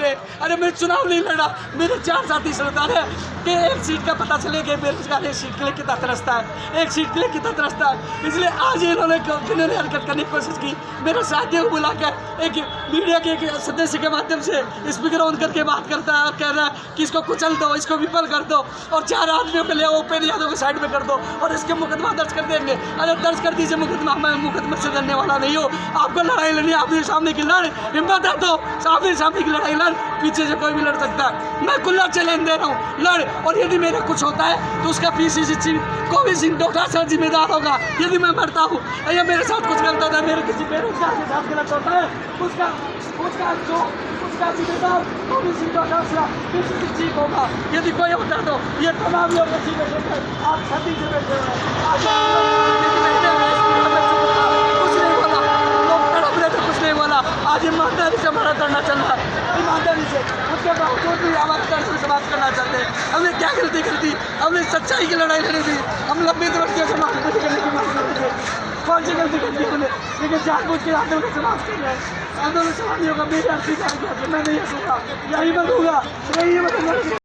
मेरे अरे मैं चुनाव नहीं लड़ा। मेरे चार साथी सरदार है। कि एक सीट का पता चले कि बेरोजगार एक सीट के लिए कितना तरसता है, एक सीट के लिए कितना तरसता है। इसलिए आज इन्होंने इन्होंने हरकत करने की कोशिश की, मेरे साथियों को बुलाकर एक मीडिया के सदस्य के माध्यम से स्पीकर ऑन करके बात करता है और कह रहा है कि इसको कुचल दो, इसको विफल कर दो और चार आदमियों के लिए ओपन यादव के साइड में कर दो और इसके मुकदमा दर्ज कर देंगे। अरे दर्ज कर दीजिए, मुकदमा, मैं मुकदमे से लड़ने वाला नहीं हूँ। आपको लड़ाई लड़नी आपने सामने की लड़, हिम्मत है तो सामने सामने की लड़ाई लड़। पीछे से कोई भी लड़ सकता है। मैं खुला चैलेंज दे रहा हूँ। लड़, और यदि मेरा कुछ होता है तो उसका पीसीसी चीफ कोविड सिंह डॉक्टर सर जिम्मेदार होगा। यदि मैं मरता हूँ, या मेरे साथ कुछ गलत होता है मेरे किसी बेरोजगार के साथ गलत होता है, उसका उसका जो, उसका जिम्मेदार कोविड सिंह सर पीसीसी चीफ होगा। यदि कोई होता तो ये तमाम लोग आप ईमानदारी से हमारा धरना चल रहा है। ईमानदारी से। उसके बावजूद भी हमारे दर्द से समाप्त करना चाहते हैं। हमने क्या गलती कर दी? हमने सच्चाई की लड़ाई लड़ी थी। हम लंबी दौर से समाज करने की मांग करते थे। कौन सी गलती कर दी हमने लेकिन जानबूझ के आंदोलन को समाप्त कर रहे हैं। आंदोलन समाप्त नहीं होगा। मेरी अर्जी मैं नहीं हंसूँगा। यही मैं दूँगा। यही मैं